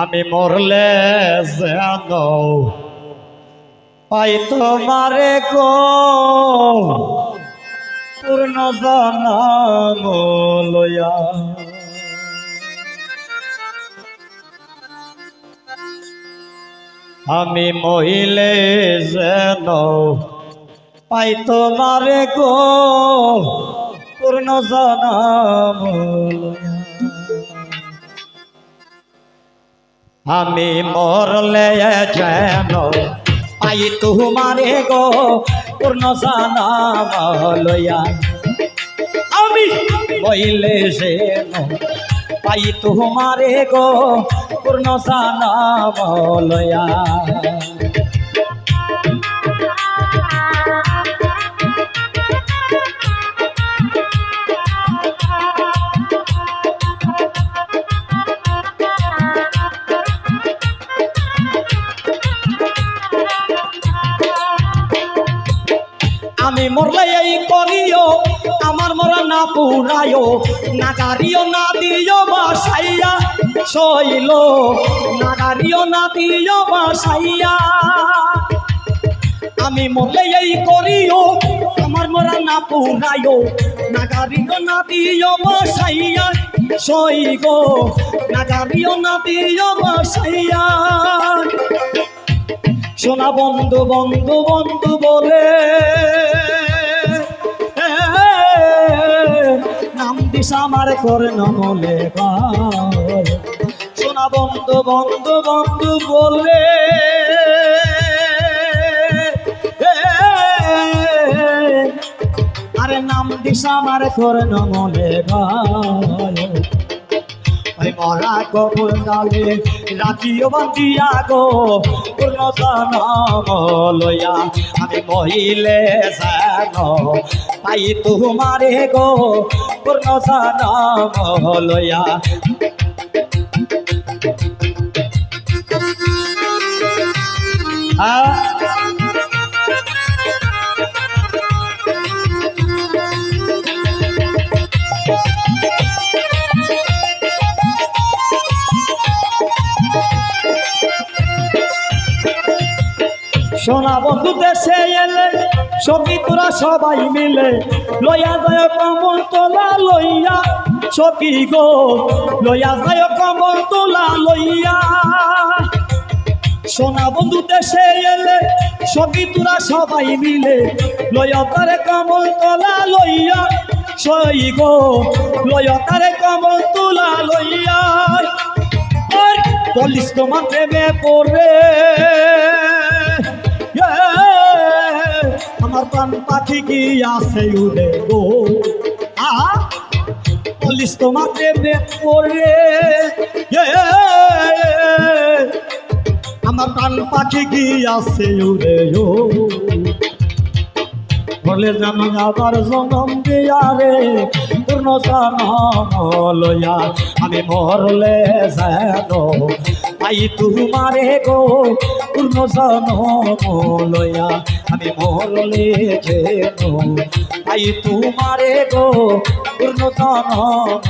আমি মরলে যেন পাই তোমারে গো। পূর্ণ জানাম লয়া আমি মহিলে যেন পাই তোমারে গো। পূর্ণ জানাম লয়া আমি মরলে যেন পাই তুমারে গো, পূর্ণ সানামলয়া আমি বইলে যেন পাই তুমারে গো, পূর্ণ জানাম আমি মরলে এই করিও আমার মরা না পুরায়ও না গাড়িও না দিও বাসাইয়া, শৈল, না গাড়িও না দিও বাসাইয়া। আমি মরলে এই করিও আমার মরা না পুরায়ও না গাড়িও না দিও বাসাইয়া সই গো না গাড়িও না দিও বাসাইয়া। সোনা বন্ধু বন্ধু বন্ধু বলে দিস আমার করে নমলে সোনা বন্ধু বন্ধু বন্ধু বলে আরে নাম দিস আমার করে নমলে ভাই ওই মরা কবুল নালে রাখিও বান্দিয়া গো, পূর্ণ জানম লইয়া। আমি মহিলে জানো পাই তোমারে গো পূর্ণ লইয়া আ। সোনা বন্ধু দেশে এলে সখী তোরা সবাই মিলে লইয়া যায় কমল তোলা লইয়া। সখী গো লইয়া যায় কমল তোলা লইয়া। সোনা বন্ধু দেশে এলে সখী তোরা সবাই মিলে লইয়া তারে কমল তোলা লইয়া। সই গো লইয়া তারে কমল তোলা লইয়া পলিশ তোমার প্রেমে পড়ে প্রাণ পাখি কি আছে উড়ে গো? আ পুলিশ পড়ে এ, আমার প্রাণ পাখি কি আছে উড়ে গো? বলে যেন আবার জনম দিয়া রে পূর্ণ জনম লইয়া আমি মরলে যেন পাই তোমারে গো পূর্ণ জন লইয়া আমি মরলে যেন পাই তোমারে গো পূর্ণ জনম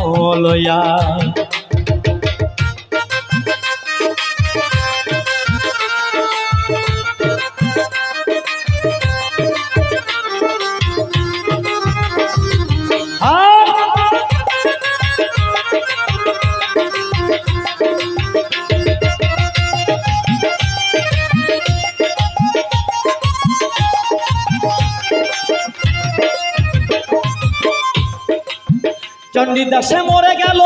চণ্ডীদাসে মরে গেল।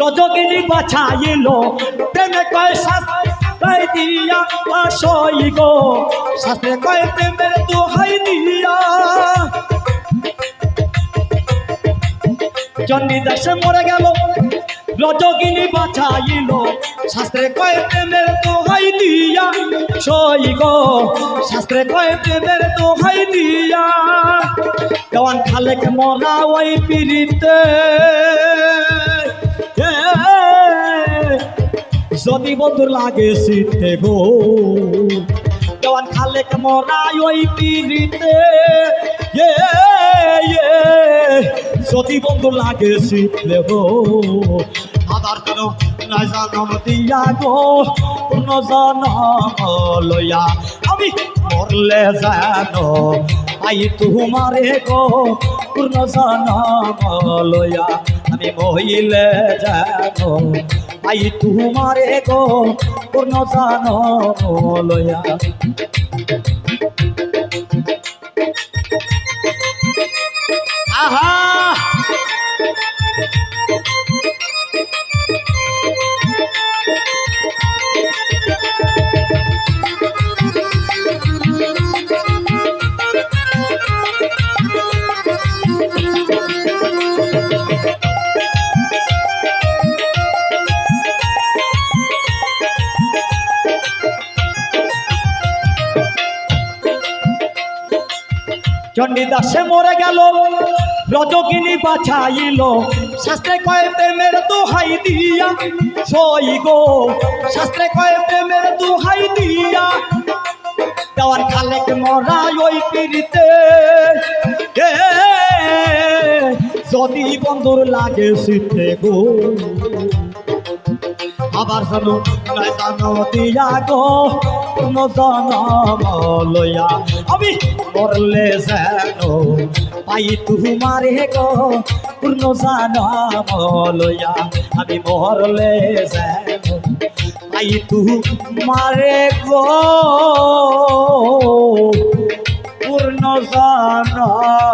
রজগিনী বাছাইল। প্রেমে কয় শাস্ত্রাই দিয়া আসই গো। শাস্ত্রে কয় প্রেমের দোহাই দিয়া। চণ্ডীদাসে মরে গেল। রজগিনী বাছাইল। শাস্ত্রে কয় প্রেমের দোহাই দিয়া সই গো। শাস্ত্রে কয় প্রেমের দোহাই দিয়া দেওয়ান খালেক মরা ওই পিড়িতে? যদি বন্ধু লাগে শীতে গো দেওয়ান খালেক মরা ওই পিড়িতে? যদি বন্ধু লাগে শিখলে গো আদার কেন না জানাম দিয়া গো পূর্ণ জানাম লইয়া আমি মরলে জানো। আই তোমারে গো পূর্ণ লইয়া আমি মহিলে জানো। আই তোমারে গো পূর্ণ লইয়া আহা! চণ্ডীদাসে মরে গেল, রজকিনী বাছাইল। শাস্ত্রে কয়ে, প্রেমের দোহাই দিয়া, সই গো। শাস্ত্রে কয়ে, প্রেমের দোহাই দিয়া, দেওয়ার খালেক মরা ওই পিড়িতে। যদি বন্ধুর লাগে শীতে গো, আবার জানো দিয়া গো। কোন জনম লইয়া আমি মরলে যেন পাই তোমার গো, পূর্ণ জানম লইয়া আমি মরলে যেন পাই তোমার গো, পূর্ণ জানম